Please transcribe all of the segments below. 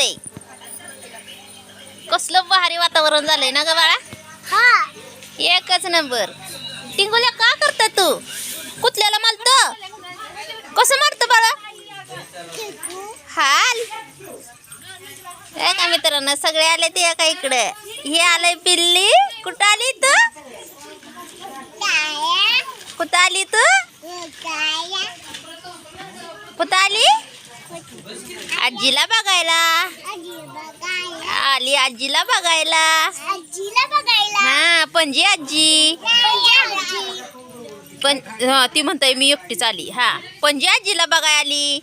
झालंय. कसलं भारी वातावरण झालंय ना ग बाळा? हा. एकच नंबर. टिंगुल्या का करता तू? कुठल्याला मारत? कसं मारत बाळा? हाल. ए का मित्रांनो सगळे आले ते का इकडे. हे आलंय पिल्ली. कुठं आली तू? कुठं आली तू? कुठं आली? आजीला बघायला. आली आजीला बघायला. हा पणजी आजी. पण हा ती म्हणताय मी एकटीच आली. हा पणजी आजीला बघाय आली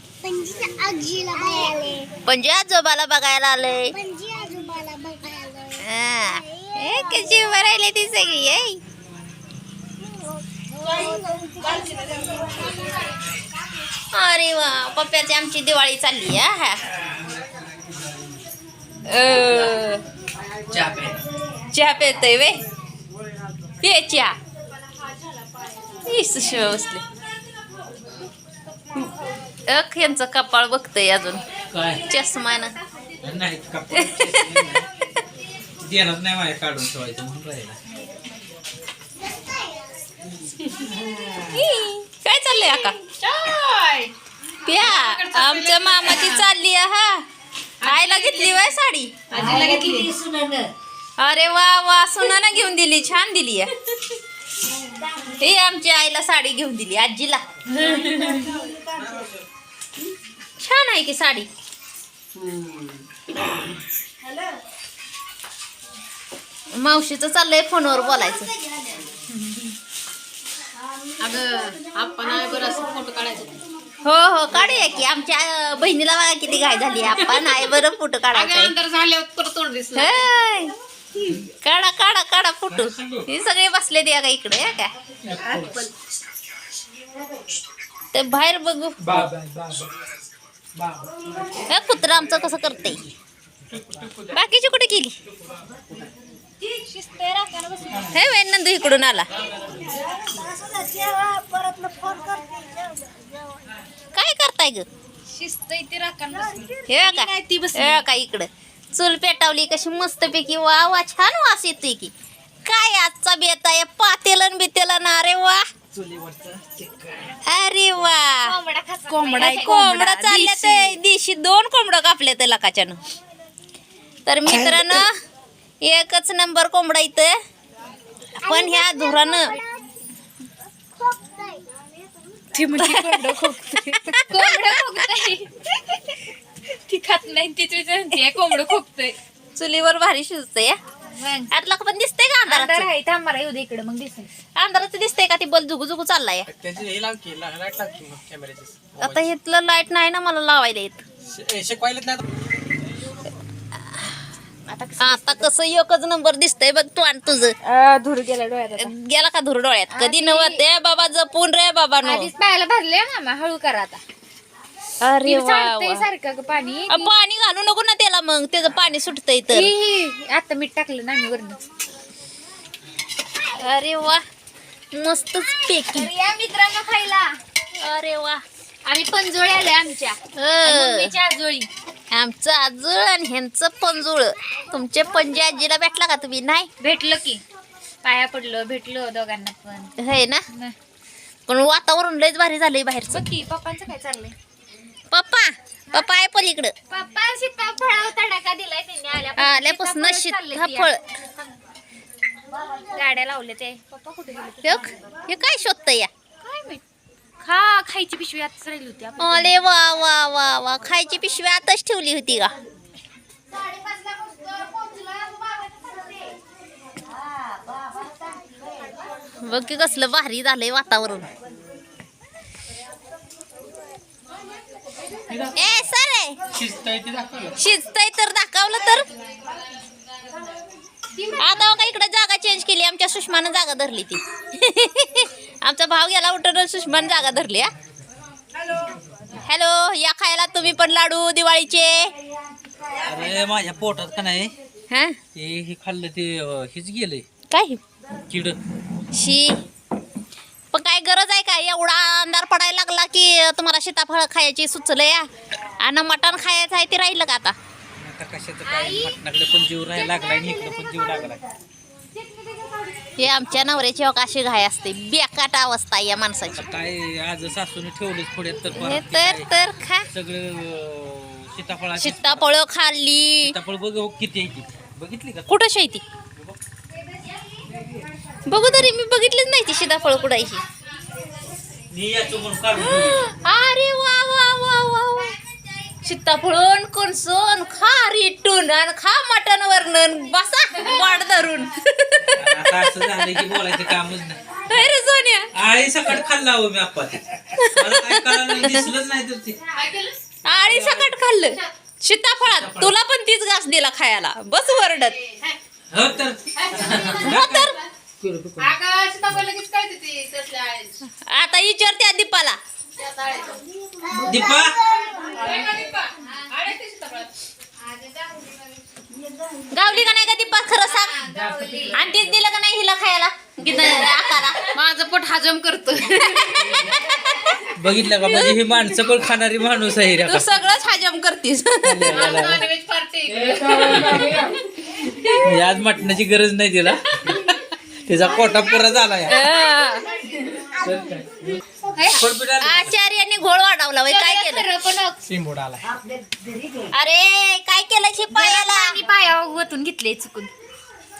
पणजी आजोबाला बघायला आलंय. पणजी आजोबाला हा ए, कशी राहिले ती सगळी अरे पप्प्याची आमची दिवाळी चालली हा हा. अ, चहा पेतय वे पे चहा. बसले. अख यांचं कपाळ बघतय अजून. काय? चष्मानं नाही कपडे देणार नाही माझ्या काढून ठेवायचं म्हणून राहिला. काय चाललंय आका प्या. आमच्या मामाची चालली आहे हा. आईला घेतली वय साडी? अरे वा वा. सुनानं घेऊन दिली छान दिली आहे. हे आमची आईला साडी घेऊन दिली आजीला. छान आहे की साडी. मावशीचं चाललंय फोनवर बोलायचं. अगं आपण आहे बरं असं फोटो काढायचं. हो हो काढूया की. आमच्या अं, बहिणीला बघा किती घाय झाली. आपण आहे बरं फोटो काढायचा अंतर झाल्यावर तर तोंड दिसलं हाय. काढा काढा काढा फोटो. हे सगळे बसले ते का इकडे हे का. ते बाहेर बघू. हे कुत्रा आमचं कसं करते बाकीची कुठे गेली? हे वेन नंदू इकडून आला. परत फोन करते. काय ग. शिस्त इथे राखण हे ती. हे इकडं. चूल पेटावली कशी मस्त पैकी. वा वा छान वास येतोय की. काय आजचा बेत आहे? पातेलन बितेलन अरे वा. अरे वा. कोंबडा कोंबडा चालल्या ते दिवशी दोन कोंबडं कापले ते लकाच्यानं. तर मित्रांनो एकच नंबर कोंबडा इथं. पण ह्या धुरानं ती म्हणजे कोंबडं खोकतंय. ती खात नाही तिची म्हणते कोंबडं खोकतंय. चुलीवर भारी शिजतंय आतला पण दिसतंय का अंधार अंधाराचं आहे थांबा येऊ दे इकडे मग दिसेल. अंधाराचं दिसतंय का? ती बल जुगू जुगू चाललाय. त्याचे हे लाव की ला- लाइट लाव की मग कॅमेऱ्याचे आता इथलं लाइट नाही ना मला लावायला येत. शे- शिकवायलाच नाही आता. कसं एकच नंबर दिसतंय बघ तू आणि तुझं. धूर गेला डोळ्यात गेला का धुर डोळ्यात? कधी नव्हत ए बाबा जपून रे बाबा नो आधीच पायाला भरले मामा हळू करा आता. अरे ती वा. सारखं ग पाणी. अ, पाणी घालू नको ना त्याला मग त्याचं पाणी सुटतंय तर. ही ही आता मीठ टाकलं ना मी वरनं. अरे वा मस्तच पेकी तर या मित्रांनो खायला. अरे वा. आम्ही पंजोळी आले आमच्या. अ, आजोळी. आमचं आजूळ आणि ह्यांचं पंजूळ. तुमचे पंजे आजीला भेटला का तुम्ही? नाही? भेटलं की. पाया पडलं भेटलं दोघांना पण. हे ना. पण वातावरण लयच भारी झालंय बाहेरचं. बघ की पप्पांचं काय चाललंय? पप्पा पप्पा आहे पलीकडं पप्पा सीताफळावर तडाखा दिलाय त्यांनी आल्यापासून. सीताफळ. गाड्या लावल्या ते पप्पा कुठे गेले? हे काय शोधतंय या? खा खायची पिशवी आताच राहिली होती आपण अरे वा वा वा वा. खायची पिशवी आताच ठेवली होती का? बघ की कसलं भारी झालंय वातावरण. ए सर आहे शिजताय तर दाखवलं तर. आता का इकडे चेंज केली आमच्या सुषमानं जागा धरली ती. आमचा भाव गेला उठून सुषमानं जागा धरली हा. हॅलो या खायला तुम्ही पण लाडू दिवाळीचे. अरे माझ्या पोटात का नाही? हा? ते हे खाल्लं ते अं, हेच गेलंय. काय? किड. शी. पण काय गरज आहे का? एवढा अंधार पडायला लागला की तुम्हाला सीताफळ खायची सुचलं या. आणि मटण खायचं आहे ते राहिलं का आता? आता कशाचं काय? मटणाकडे पण जीव राहायला लागलाय आणि इकडे पण जीव लागलाय. हे आमच्या नवऱ्याची अशी घाय असते. बेकाट अवस्था आहे या माणसाची. काय आज सासूने ठेवलंच पुढे तर हे परत ते तर काय? तर खा. सगळं अं, सीताफळाची सीताफळ खाल्ली. सीताफळ बघ हो किती आहे ती. बघितली का? कुठं शेती बघू तरी मी बघितलीच नाही ती सीताफळ कुडायची मी याचं म्हणून काढून ठेवली. अरे वा! सीताफळून कोणसून खा रिटून आणि खा मटण वर्णन बसा वाट धरून. आता असं झालं की बोलायचं कामच नाही. अरे सोन्या? आळी सकाळ खाल्ला हो मी आपण. मला काय कळालं नाही, दिसलंच नाही तर ते. आणि सकट खाल्लं. सीताफळात तुला पण तीच घास दिला खायला. बस वरडत. हो तर. हो तर. अगं सीताफळ लगेच कळते ती तसल्या आळ्याची. आता विचारते दीपाला. दीपा? गावली का नाही का दीपा खरं सांग. आणि तीच दिलं का नाही हिला खायला? आकाला. माझं पोट हजम करतो बघितलं का म्हणजे ही माणसं पण खाणारी माणूस आहे रे तू सगळंच हजम करतीस. आज मटणाची गरज नाही तिला. तिचा कोटा पुरा झाला? आचार्याने घोळ वाढवला वय काय केलं? पण शिंबोड आला अरे काय केलं शिपायाला? पाणी पायावर वतून घेतले चुकून.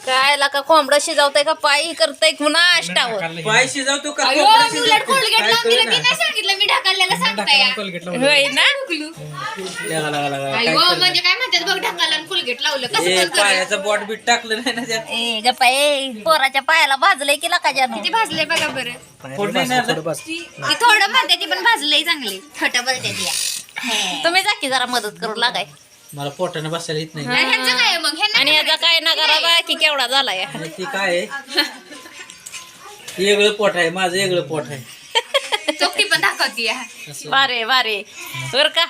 काय का कोंबडं शिजवतय का? पायी करतय पुन्हा अष्टावर पाय शिजवतो का कोंबडा शिजवतो? काय लावून दिलं कळेना. की नाही होय ना? लागा, लागा, लागा, काय अयो कळेना. म्हणजे काय म्हणतात बघ ढकाला आणि कोलगेट लावलं. कसं ए, पण करू? पायाचं बोट बीट टाकलं नाही ना त्यात? ए गप्पा ए पोराच्या पायाला भाजलंय की का किती भाजले बघा बरं. नाही. ती थोडं म्हणते ती पण भाजलंय चांगली. बोलते ती. तुम्ही जा की जरा मदत करू लागाय. मला पोटाने बसायला येत नाही. आणि ह्यांचं काय आहे मग? ह्यांना आणि याचा काय नगारा बा की केवढा झालाय? आणि ती काय आहे? वेगळं पोट आहे माझं वेगळं पोट आहे. दाखवती असं वारे. वारे बर का?